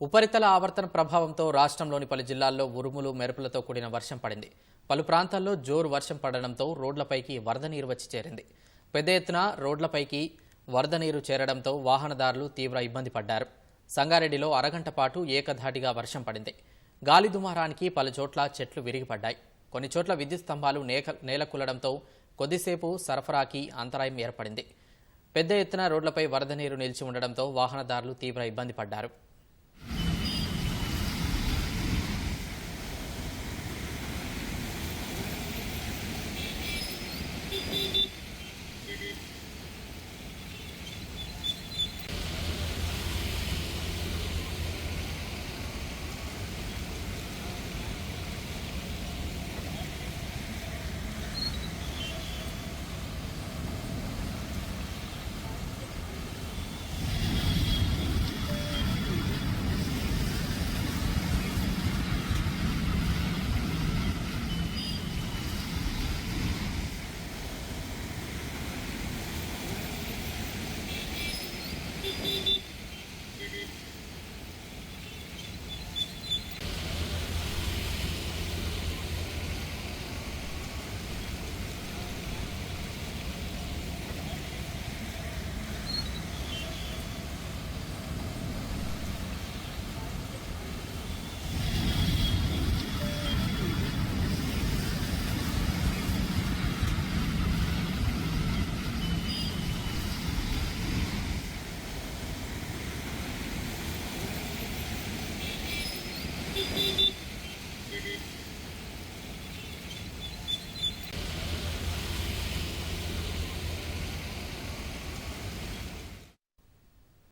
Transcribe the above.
ఉపరితల ఆవర్తన ప్రభావంతో రాష్ట్రంలోని పలు జిల్లాల్లో ఉరుములు మెరుపులతో కూడిన వర్షం పడింది. పలు ప్రాంతాల్లో జోరు వర్షం పడడంతో రోడ్లపైకి వరద నీరు వచ్చి చేరింది. పెద్ద ఎత్తున రోడ్లపైకి వరద నీరు చేరడంతో వాహనదారులు తీవ్ర ఇబ్బంది పడ్డారు. సంగారెడ్డిలో అరగంట పాటు ఏకధాటిగా వర్షం పడింది. గాలి దుమారానికి పలు చోట్ల చెట్లు విరిగిపడ్డాయి. కొన్ని చోట్ల విద్యుత్ స్తంభాలు నేలకూలడంతో కొద్దిసేపు సరఫరాకి అంతరాయం ఏర్పడింది. పెద్ద ఎత్తున రోడ్లపై వరద నీరు నిలిచి ఉండడంతో వాహనదారులు తీవ్ర ఇబ్బంది పడ్డారు.